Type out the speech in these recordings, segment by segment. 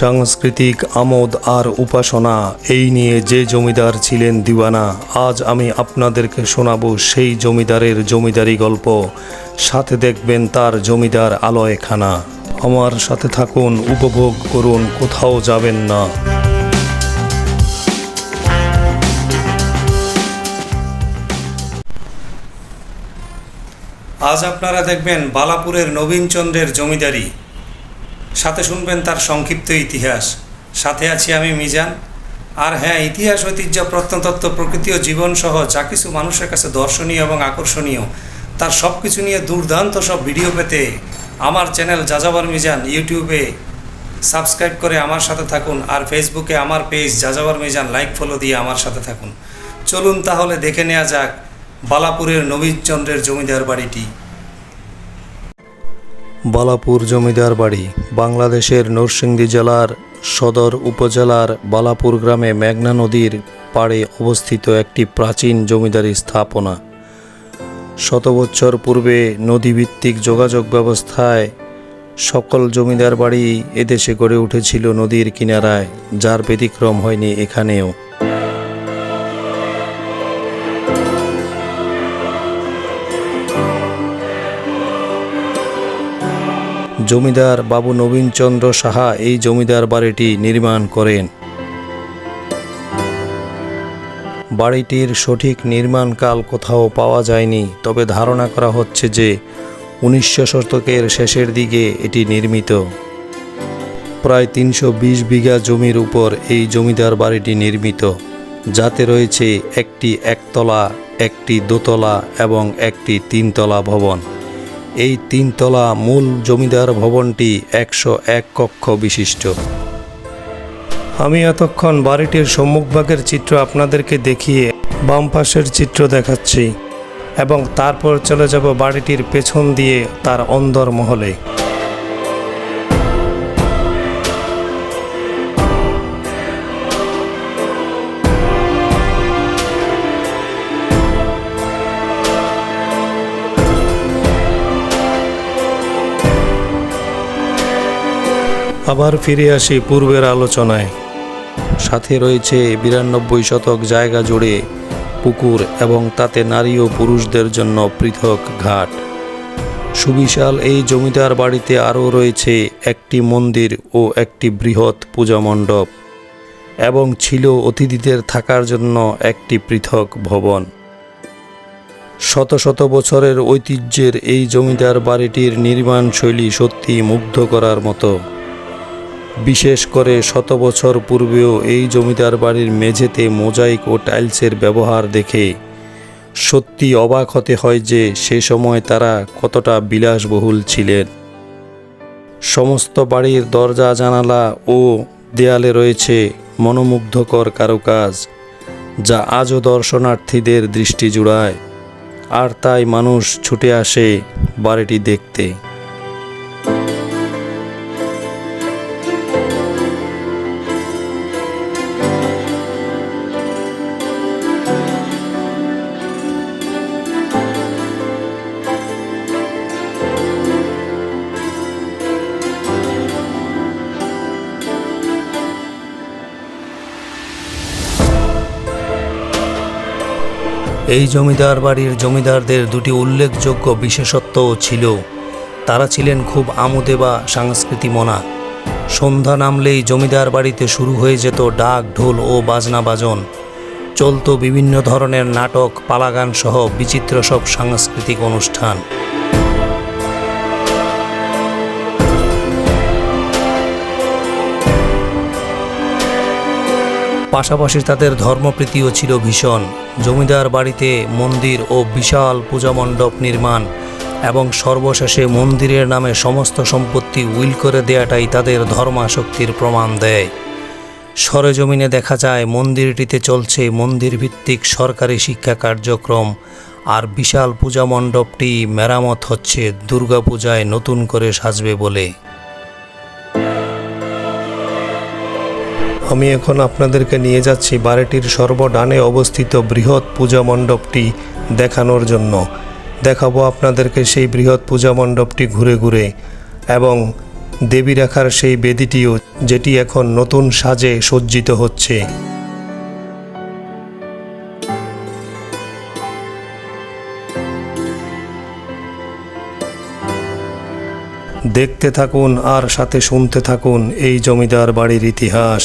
সাংস্কৃতিক আমোদ আর উপাসনা, এই নিয়ে যে জমিদার ছিলেন দিওয়ানা, আজ আমি আপনাদেরকে শোনাব সেই জমিদারের জমিদারি গল্প। সাথে দেখবেন তার জমিদার আলয়খানা। আমার সাথে থাকুন, উপভোগ করুন, কোথাও যাবেন না। আজ আপনারা দেখবেন বালাপুরের নবীনচন্দ্রের জমিদারি। সাথে শুনবেন তার সংক্ষিপ্ত ইতিহাস। সাথে আছি আমি মিজান। আর হ্যাঁ ইতিহাস, ঐতিহ্য, প্রত্নতত্ত্ব, প্রকৃতি ও জীবন সহ যা কিছু মানুষের কাছে দর্শনীয় এবং আকর্ষণীয়, তার সব কিছু নিয়ে দুর্দান্ত সব ভিডিও পেতে আমার চ্যানেল যাযাবর মিজান ইউটিউবে সাবস্ক্রাইব করে আমার সাথে থাকুন আর ফেসবুকে আমার পেজ যাযাবর মিজান লাইক ফলো দিয়ে আমার সাথে থাকুন। চলুন তাহলে দেখে নেওয়া যাক বালাপুরের নবীনচন্দ্রের জমিদার বাড়িটি। বালাপুর জমিদার বাড়ি, বাংলাদেশের নরসিংদী জেলার সদর উপজেলার বালাপুর গ্রামে মেঘনা নদীর পাড়ে অবস্থিত একটি প্রাচীন জমিদারি স্থাপনা। শত বছর পূর্বে নদীভিত্তিক যোগাযোগ ব্যবস্থায় সকল জমিদার বাড়ি এদেশে গড়ে উঠেছিল নদীর কিনারায়, যার ব্যতিক্রম হয়নি এখানেও। জমিদার বাবু নবীনচন্দ্র সাহা এই জমিদার বাড়িটি নির্মাণ করেন। বাড়িটির সঠিক নির্মাণকাল কোথাও পাওয়া যায়নি, তবে ধারণা করা হচ্ছে যে উনিশশো শতকের শেষের দিকে এটি নির্মিত। প্রায় তিনশো বিশ বিঘা জমির উপর এই জমিদার বাড়িটি নির্মিত, যাতে রয়েছে একটি একতলা, একটি দোতলা এবং একটি তিনতলা ভবন। এই তিনতলা মূল জমিদার ভবনটি একশো এক কক্ষ বিশিষ্ট। আমি এতক্ষণ বাড়িটির সম্মুখভাগের চিত্র আপনাদেরকে দেখিয়ে বাম পাশের চিত্র দেখাচ্ছি এবং তারপর চলে যাব বাড়িটির পেছন দিয়ে তার অন্দর মহলে আবার ফিরে আসি পূর্বের আলোচনায়। সাথে রয়েছে বিরানব্বই শতক জায়গা জুড়ে পুকুর এবং তাতে নারী ও পুরুষদের জন্য পৃথক ঘাট। সুবিশাল এই জমিদার বাড়িতে আরও রয়েছে একটি মন্দির ও একটি বৃহৎ পূজা মণ্ডপ এবং ছিল অতিথিদের থাকার জন্য একটি পৃথক ভবন। শত শত বছরের ঐতিহ্যের এই জমিদার বাড়িটির নির্মাণ শৈলী সত্যি মুগ্ধ করার মতো। বিশেষ করে শত বছর পূর্বেও এই জমিদার বাড়ির মেঝেতে মোজাইক ও টাইলসের ব্যবহার দেখে সত্যি অবাক হতে হয় যে সে সময় তারা কতটা বিলাসবহুল ছিলেন। সমস্ত বাড়ির দরজা, জানালা ও দেয়ালে রয়েছে মনোমুগ্ধকর কারুকাজ, যা আজও দর্শনার্থীদের দৃষ্টি জুড়ায়। আর তাই মানুষ ছুটে আসে বাড়িটি দেখতে। এই জমিদার বাড়ির জমিদারদের দুটি উল্লেখযোগ্য বিশেষত্বও ছিল। তারা ছিলেন খুব আমোদে বা সংস্কৃতি মনা। সন্ধ্যা নামলেই জমিদার বাড়িতে শুরু হয়ে যেত ডাক, ঢোল ও বাজনা বাজন। চলত বিভিন্ন ধরনের নাটক, পালাগান সহ বিচিত্র সব সাংস্কৃতিক অনুষ্ঠান। পাশাপাশি তাদের ধর্মপ্রীতিও ছিল ভীষণ। জমিদার বাড়িতে মন্দির ও বিশাল পূজা মণ্ডপ নির্মাণ এবং সর্বশেষে মন্দিরের নামে সমস্ত সম্পত্তি উইল করে দেয়াটাই তাদের ধর্মাশক্তির প্রমাণ দেয়। সরেজমিনে দেখা যায়, মন্দিরটিতে চলছে মন্দির ভিত্তিক সরকারি শিক্ষা কার্যক্রম আর বিশাল পূজা মণ্ডপটি মেরামত হচ্ছে দুর্গাপূজায় নতুন করে সাজবে বলে। আমি এখন আপনাদেরকে নিয়ে যাচ্ছি বাড়িটির সর্বডানে অবস্থিত বৃহৎ পূজা মণ্ডপটি দেখানোর জন্য। দেখাবো আপনাদেরকে সেই বৃহৎ পূজা মণ্ডপটি ঘুরে ঘুরে এবং দেবী রাখার সেই বেদিটিও যেটি এখন নতুন সাজে সজ্জিত হচ্ছে। দেখতে থাকুন আর সাথে শুনতে থাকুন এই জমিদার বাড়ির ইতিহাস।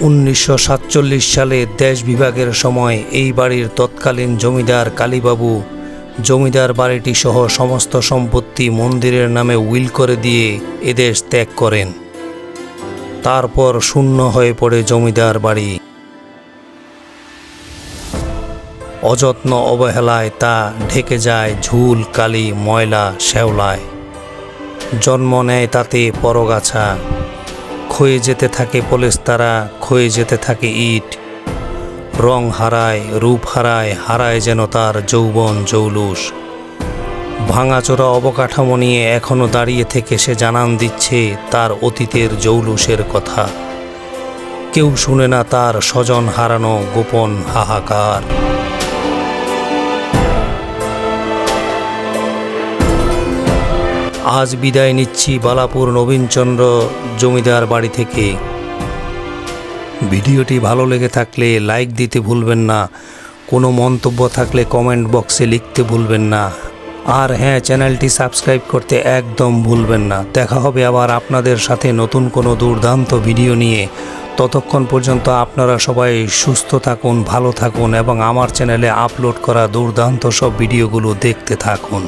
উনিশশো সাতচল্লিশ সালে দেশ বিভাগের সময় এই বাড়ির তৎকালীন জমিদার কালীবাবু জমিদার বাড়িটি সহ সমস্ত সম্পত্তি মন্দিরের নামে উইল করে দিয়ে এদেশ ত্যাগ করেন। তারপর শূন্য হয়ে পড়ে জমিদার বাড়ি। অযত্ন অবহেলায় তা ঢেকে যায় ঝুল, কালি, ময়লা, শ্যাওলায়। জন্ম নেয় তাতে পরগাছা। ক্ষয়ে যেতে থাকে পলেস্তারা ক্ষয়ে যেতে থাকে ইট। রং হারায়, রূপ হারায় হারায় যেন তার যৌবন জৌলুস। ভাঙাচোরা অবকাঠামো নিয়ে এখনও দাঁড়িয়ে থেকে সে জানান দিচ্ছে তার অতীতের জৌলুসের কথা। কেউ শুনে না তার স্বজন হারানো গোপন হাহাকার। আজ বিদায় নিচ্ছি বালাপুর নবীনচন্দ্র জমিদার বাড়ি থেকে। ভিডিওটি ভালো লেগে থাকলে লাইক দিতে ভুলবেন না, কোনো মন্তব্য থাকলে কমেন্ট বক্সে লিখতে ভুলবেন না। আর হ্যাঁ চ্যানেলটি সাবস্ক্রাইব করতে একদম ভুলবেন না। দেখা হবে আবার আপনাদের সাথে নতুন কোনো দুর্দান্ত ভিডিও নিয়ে। ততক্ষণ পর্যন্ত আপনারা সবাই সুস্থ থাকুন, ভালো থাকুন এবং আমার চ্যানেলে আপলোড করা দুর্দান্ত সব ভিডিওগুলো দেখতে থাকুন।